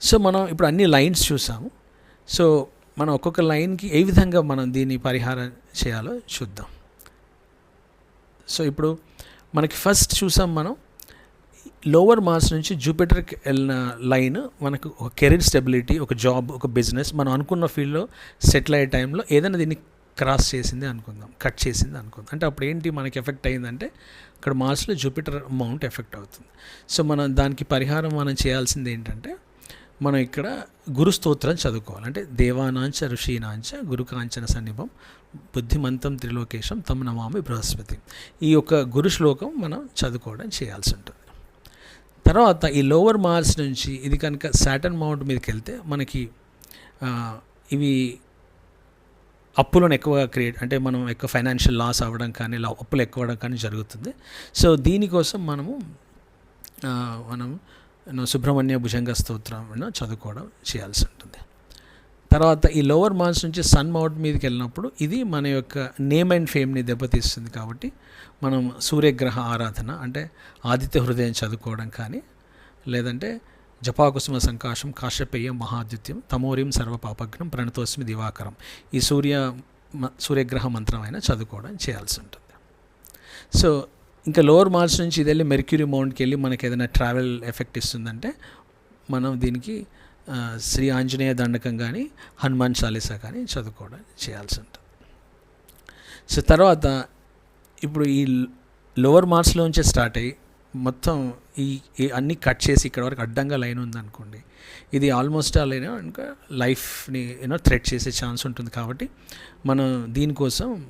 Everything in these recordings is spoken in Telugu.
సో మనం ఇప్పుడు అన్ని లైన్స్ చూసాము. సో మనం ఒక్కొక్క లైన్కి ఏ విధంగా మనం దీన్ని పరిహారం చేయాలో చూద్దాం. సో ఇప్పుడు మనకి ఫస్ట్ చూసాం మనం లోవర్ మార్స్ నుంచి జూపిటర్కి వెళ్ళిన లైన్ మనకు ఒక కెరీర్ స్టెబిలిటీ ఒక జాబ్ ఒక బిజినెస్ మనం అనుకున్న ఫీల్డ్లో సెటిల్ అయ్యే టైంలో ఏదైనా దీన్ని క్రాస్ చేసింది అనుకుందాం కట్ చేసింది అనుకుందాం. అంటే అప్పుడు ఏంటి మనకి ఎఫెక్ట్ అయిందంటే అక్కడ మార్స్లో జూపిటర్ అమౌంట్ ఎఫెక్ట్ అవుతుంది. సో మనం దానికి పరిహారం మనం చేయాల్సింది ఏంటంటే మనం ఇక్కడ గురు స్తోత్రం చదువుకోవాలి. అంటే దేవానాంచ ఋషీనాంచ గురుకాంచన సన్నిభం బుద్ధిమంతం త్రిలోకేశం తమ నమామి బృహస్పతి. ఈ యొక్క గురు శ్లోకం మనం చదువుకోవడం చేయాల్సి ఉంటుంది. తర్వాత ఈ లోవర్ మార్స్ నుంచి ఇది కనుక సాటన్ మౌంట్ మీదకి వెళ్తే మనకి ఇవి అప్పులను ఎక్కువగా క్రియేట్ అంటే మనం ఎక్కువ ఫైనాన్షియల్ లాస్ అవ్వడం కానీ లా- అప్పులు ఎక్కువ అవ్వడం కానీ జరుగుతుంది. సో దీనికోసం మనము మనం సుబ్రహ్మణ్య భుజంగ స్తోత్రం చదువుకోవడం చేయాల్సి ఉంటుంది. తర్వాత ఈ లోవర్ మాన్స్ నుంచి సన్ మౌంట్ మీదకి వెళ్ళినప్పుడు ఇది మన యొక్క నేమ్ అండ్ ఫేమ్ని దెబ్బతీస్తుంది కాబట్టి మనం సూర్యగ్రహ ఆరాధన అంటే ఆదిత్య హృదయం చదువుకోవడం కానీ లేదంటే జపాకుసుమ సంకాశం కాశ్యపేయం మహాద్యుత్యం తమోరిం సర్వపాపగ్నం ప్రణతోస్మి దివాకరం ఈ సూర్య సూర్యగ్రహ మంత్రం అయినా చదువుకోవడం చేయాల్సి ఉంటుంది. సో ఇంకా లోవర్ మార్స్ నుంచి ఇది వెళ్ళి మెర్క్యూరీ మౌంట్కి వెళ్ళి మనకి ఏదైనా ట్రావెల్ ఎఫెక్ట్ ఇస్తుందంటే మనం దీనికి శ్రీ ఆంజనేయ దండకం కానీ హనుమాన్ చాలీసా కానీ చదువుకోవడం చేయాల్సి ఉంటుంది సో తర్వాత ఇప్పుడు ఈ లోవర్ మార్క్స్లోంచే స్టార్ట్ అయ్యి మొత్తం ఈ ఈ అన్నీ కట్ చేసి ఇక్కడ వరకు అడ్డంగా లైన్ ఉందనుకోండి ఇది ఆల్మోస్ట్ ఆ లైన్ ఇంకా లైఫ్ని యూనో థ్రెట్ చేసే ఛాన్స్ ఉంటుంది కాబట్టి మనం దీనికోసం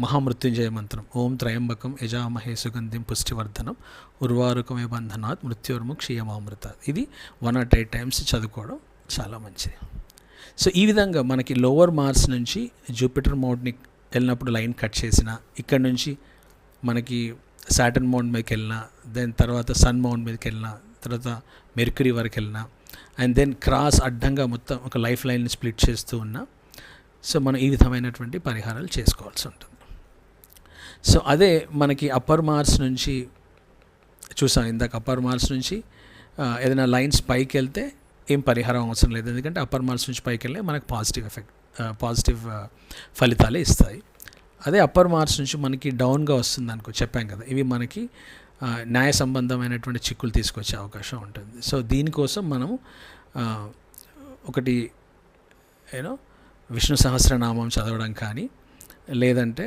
మహామృత్యుంజయ మంత్రం ఓం త్రయంబకం యజామహే సుగంధిం పుష్టివర్ధనం ఉర్వారుకమే బంధనాత్ మృత్యుర్ము క్షీయమామృత. ఇది వన్ నాట్ ఎయిట్ టైమ్స్ చదువుకోవడం చాలా మంచిది. సో ఈ విధంగా మనకి లోవర్ మార్స్ నుంచి జూపిటర్ మౌంట్ని వెళ్ళినప్పుడు లైన్ కట్ చేసిన ఇక్కడ నుంచి మనకి సాటర్న్ మౌంట్ మీదకి వెళ్ళినా దెన్ తర్వాత సన్ మౌంట్ మీదకి వెళ్ళినా తర్వాత మెర్క్యూరీ వరకు వెళ్ళినా అండ్ దెన్ క్రాస్ అడ్డంగా మొత్తం ఒక లైఫ్ లైన్ని స్ప్లిట్ చేస్తూ ఉన్నా సో మనం ఈ విధమైనటువంటి పరిహారాలు చేసుకోవాల్సి ఉంటుంది. సో అదే మనకి అప్పర్ మార్స్ నుంచి చూసాం ఇందాక అప్పర్ మార్స్ నుంచి ఏదైనా లైన్స్ పైకి వెళ్తే ఏం పరిహారం అవసరం లేదు. ఎందుకంటే అప్పర్ మార్స్ నుంచి పైకి వెళ్ళే మనకు పాజిటివ్ ఎఫెక్ట్ పాజిటివ్ ఫలితాలే ఇస్తాయి. అదే అప్పర్ మార్క్స్ నుంచి మనకి డౌన్గా వస్తుంది అనుకో చెప్పాం కదా. ఇవి మనకి న్యాయ సంబంధమైనటువంటి చిక్కులు తీసుకొచ్చే అవకాశం ఉంటుంది. సో దీనికోసం మనం ఒకటి యూనో విష్ణు సహస్రనామం చదవడం కానీ లేదంటే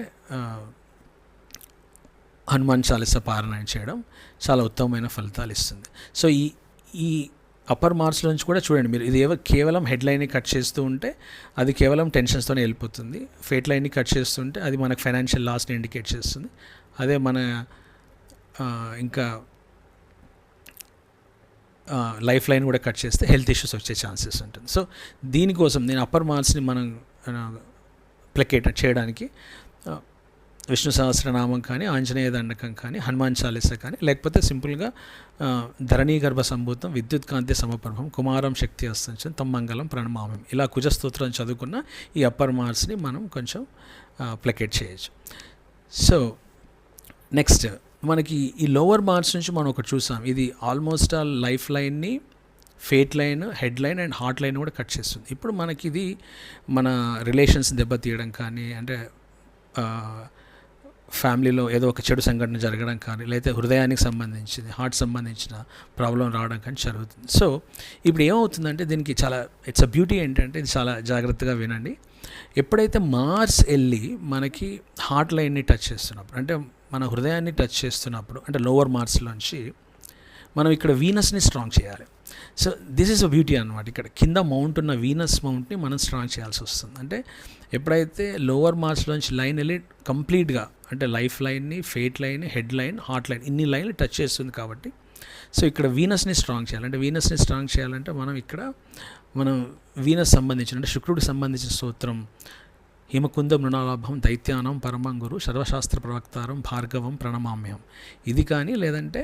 హనుమాన్ చాలీస పారాయణ చేయడం చాలా ఉత్తమమైన ఫలితాలు ఇస్తుంది. సో ఈ ఈ అప్పర్ మార్క్స్ నుంచి కూడా చూడండి మీరు. ఇది ఏవో కేవలం హెడ్లైన్ని కట్ చేస్తూ ఉంటే అది కేవలం టెన్షన్స్తోనే వెళ్ళిపోతుంది. ఫేట్ లైన్ని కట్ చేస్తుంటే అది మనకు ఫైనాన్షియల్ లాస్ని ఇండికేట్ చేస్తుంది. అదే మన ఇంకా లైఫ్ లైన్ కూడా కట్ చేస్తే హెల్త్ ఇష్యూస్ వచ్చే ఛాన్సెస్ ఉంటుంది. సో దీనికోసం నేను అప్పర్ మార్క్స్ని మనం ప్లకేట్ చేయడానికి విష్ణు సహస్రనామం కానీ ఆంజనేయ దండకం కానీ హనుమాన్ చాలీస కానీ లేకపోతే సింపుల్గా ధరణీ గర్భ సంభూతం విద్యుత్ కాంతి సమప్రభం కుమారం శక్తి అస్తంచం తమ్మంగళం ప్రణమామం ఇలా కుజస్తోత్రం చదువుకున్న ఈ అప్పర్ మార్క్స్ని మనం కొంచెం ప్లకేట్ చేయొచ్చు. సో నెక్స్ట్ మనకి ఈ లోవర్ మార్క్స్ నుంచి మనం ఒకటి చూసాం. ఇది ఆల్మోస్ట్ ఆల్ లైఫ్ లైన్ని fate line head line and heart line కూడా కట్ చేస్తుంది. ఇప్పుడు మనకి ఇది మన రిలేషన్స్ దెబ్బతీయడం కానీ అంటే ఫ్యామిలీలో ఏదో ఒక చెడు సంఘటన జరగడం కానీ లేకపోతే హృదయానికి సంబంధించింది హార్ట్ సంబంధించిన ప్రాబ్లం రావడం కానీ జరుగుతుంది. సో ఇప్పుడు ఏమవుతుందంటే దీనికి చాలా ఇట్స్ అ బ్యూటీ ఏంటంటే ఇది చాలా జాగ్రత్తగా వినండి. ఎప్పుడైతే మార్స్ వెళ్ళి మనకి హార్ట్ లైన్ని టచ్ చేస్తున్నప్పుడు అంటే మన హృదయాన్ని టచ్ చేస్తున్నప్పుడు అంటే లోవర్ మార్స్లోంచి మనం ఇక్కడ వీనస్ని స్ట్రాంగ్ చేయాలి. So this is a beauty అనమాట ఇక్కడ కింద మౌంట్ ఉన్న వీనస్ మౌంట్ని మనం స్ట్రాంగ్ చేయాల్సి వస్తుంది. అంటే ఎప్పుడైతే లోవర్ మార్క్స్లోంచి లైన్ వెళ్ళి కంప్లీట్గా అంటే లైఫ్ లైన్ని fate line head line heart line ఇన్ని లైన్లు టచ్ చేస్తుంది కాబట్టి సో ఇక్కడ వీనస్ని స్ట్రాంగ్ చేయాలి. అంటే వీనస్ని స్ట్రాంగ్ చేయాలంటే మనం ఇక్కడ మనం వీనస్ సంబంధించిన అంటే శుక్రుడికి సంబంధించిన స్తోత్రం హిమకుంద మృణాలాభం దైత్యానం పరమంగురు సర్వశాస్త్ర ప్రవక్తారం భార్గవం ప్రణమామ్యం. ఇది కానీ లేదంటే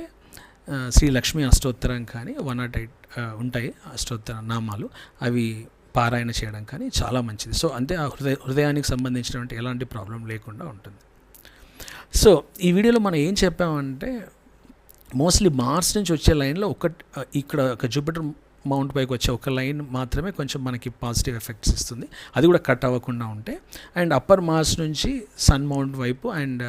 శ్రీ లక్ష్మీ అష్టోత్తరం కానీ వన్ నాట్ ఎయిట్ ఉంటాయి అష్టోత్తర నామాలు. అవి పారాయణ చేయడం కానీ చాలా మంచిది. సో అంటే ఆ హృదయ హృదయానికి సంబంధించినటువంటి ఎలాంటి ప్రాబ్లం లేకుండా ఉంటుంది. సో ఈ వీడియోలో మనం ఏం చెప్పామంటే మోస్ట్లీ మార్స్ నుంచి వచ్చే లైన్లో ఒక ఇక్కడ ఒక జూపిటర్ మౌంట్ పైకి వచ్చే ఒక లైన్ మాత్రమే కొంచెం మనకి పాజిటివ్ ఎఫెక్ట్స్ ఇస్తుంది. అది కూడా కట్ అవ్వకుండా ఉంటే అండ్ అప్పర్ మార్స్ నుంచి సన్ మౌంట్ వైపు అండ్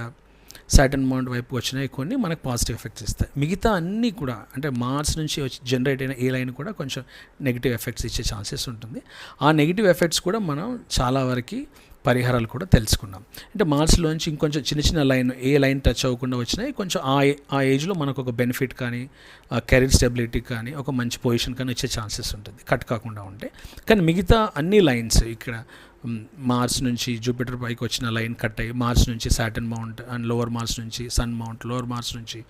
సాటన్ మౌంట్ వైపు వచ్చినాయి కొన్ని మనకు పాజిటివ్ ఎఫెక్ట్స్ ఇస్తాయి. మిగతా అన్నీ కూడా అంటే మార్స్ నుంచి వచ్చి జనరేట్ అయిన ఏ లైన్ కూడా కొంచెం నెగిటివ్ ఎఫెక్ట్స్ ఇచ్చే ఛాన్సెస్ ఉంటుంది. ఆ నెగిటివ్ ఎఫెక్ట్స్ కూడా మనం చాలా వరకు పరిహారాలు కూడా తెలుసుకున్నాం. అంటే మార్స్లోంచి ఇంకొంచెం చిన్న చిన్న లైన్ ఏ లైన్ టచ్ అవ్వకుండా వచ్చినాయి కొంచెం ఆ ఏ- ఆ ఏజ్లో మనకు ఒక బెనిఫిట్ కానీ కెరీర్ స్టెబిలిటీ కానీ ఒక మంచి పొజిషన్ కానీ వచ్చే ఛాన్సెస్ ఉంటుంది. కట్ కాకుండా ఉంటే. కానీ మిగతా అన్ని లైన్స్ ఇక్కడ మార్స్ నుంచి జూపిటర్ పైకి వచ్చిన లైన్ కట్ అయ్యి మార్స్ నుంచి Saturn mount and lower Mars నుంచి సన్ మౌంట్ లోవర్ మార్స్ నుంచి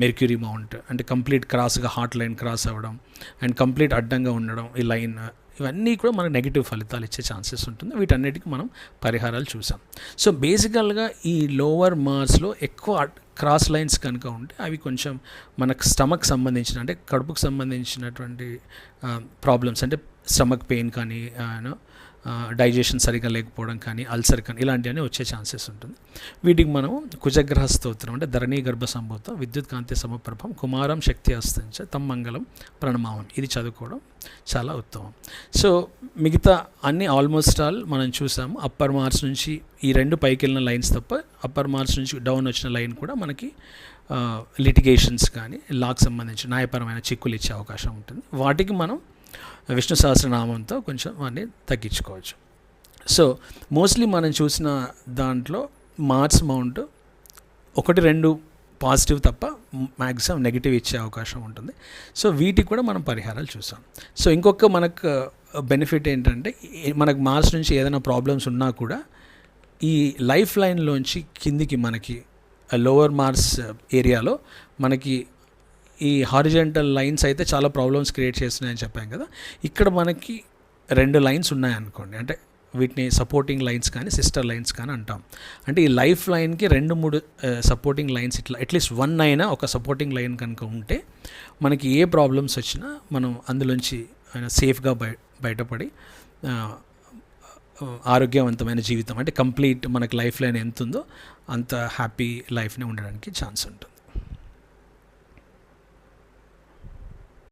మెర్క్యూరీ మౌంట్. అంటే కంప్లీట్ క్రాస్గా హాట్ లైన్ క్రాస్ అవ్వడం అండ్ కంప్లీట్ అడ్డంగా ఉండడం ఈ లైన్. ఇవన్నీ కూడా మనకు నెగిటివ్ ఫలితాలు ఇచ్చే ఛాన్సెస్ ఉంటుంది. వీటన్నిటికీ మనం పరిహారాలు చూసాం. సో బేసికల్గా ఈ లోవర్ మార్స్లో ఎక్కువ క్రాస్ లైన్స్ కనుక ఉంటే అవి కొంచెం మనకు స్టమక్ సంబంధించిన అంటే కడుపుకు సంబంధించినటువంటి ప్రాబ్లమ్స్ అంటే స్టమక్ పెయిన్ కానీ యూనో డైజెషన్ సరిగా లేకపోవడం కానీ అల్సర్ కానీ ఇలాంటివన్నీ వచ్చే ఛాన్సెస్ ఉంటుంది. వీటికి మనం కుజగ్రహ స్తోత్రం అంటే ధరణీ గర్భ సంభూతం విద్యుత్ కాంతి సమప్రభం కుమారం శక్తి అస్తించ తమ్మంగళం ప్రణమావం. ఇది చదువుకోవడం చాలా ఉత్తమం. సో మిగతా అన్ని ఆల్మోస్ట్ ఆల్ మనం చూసాము అప్పర్ మార్క్స్ నుంచి ఈ రెండు పైకి వెళ్ళిన లైన్స్ తప్ప అప్పర్ మార్క్స్ నుంచి డౌన్ వచ్చిన లైన్ కూడా మనకి లిటిగేషన్స్ కానీ లాక్ సంబంధించి న్యాయపరమైన చిక్కులు ఇచ్చే అవకాశం ఉంటుంది. వాటికి మనం విష్ణు సహస్రనామంతో కొంచెం వాటిని తగ్గించుకోవచ్చు. సో మోస్ట్లీ మనం చూసిన దాంట్లో మార్స్ మౌంట్ ఒకటి రెండు పాజిటివ్ తప్ప మ్యాక్సిమం నెగిటివ్ ఇచ్చే అవకాశం ఉంటుంది. సో వీటికి కూడా మనం పరిహారాలు చూసాం సో ఇంకొక మనకు బెనిఫిట్ ఏంటంటే మనకు మార్స్ నుంచి ఏదైనా ప్రాబ్లమ్స్ ఉన్నా కూడా ఈ లైఫ్ లైన్లోంచి కిందికి మనకి లోవర్ మార్స్ ఏరియాలో మనకి ఈ హారిజెంటల్ లైన్స్ అయితే చాలా ప్రాబ్లమ్స్ క్రియేట్ చేస్తున్నాయని చెప్పాం కదా. ఇక్కడ మనకి రెండు లైన్స్ ఉన్నాయనుకోండి. అంటే వీటిని సపోర్టింగ్ లైన్స్ కానీ సిస్టర్ లైన్స్ కానీ అంటాం. అంటే ఈ లైఫ్ లైన్కి రెండు మూడు సపోర్టింగ్ లైన్స్ ఇట్లా అట్లీస్ట్ వన్ అయినా ఒక సపోర్టింగ్ లైన్ కనుక ఉంటే మనకి ఏ ప్రాబ్లమ్స్ వచ్చినా మనం అందులోంచి సేఫ్గా బయ బయటపడి ఆరోగ్యవంతమైన జీవితం అంటే కంప్లీట్ మనకి లైఫ్ లైన్ ఎంత ఉందో అంత హ్యాపీ లైఫ్ని ఉండడానికి ఛాన్స్ ఉంటుంది.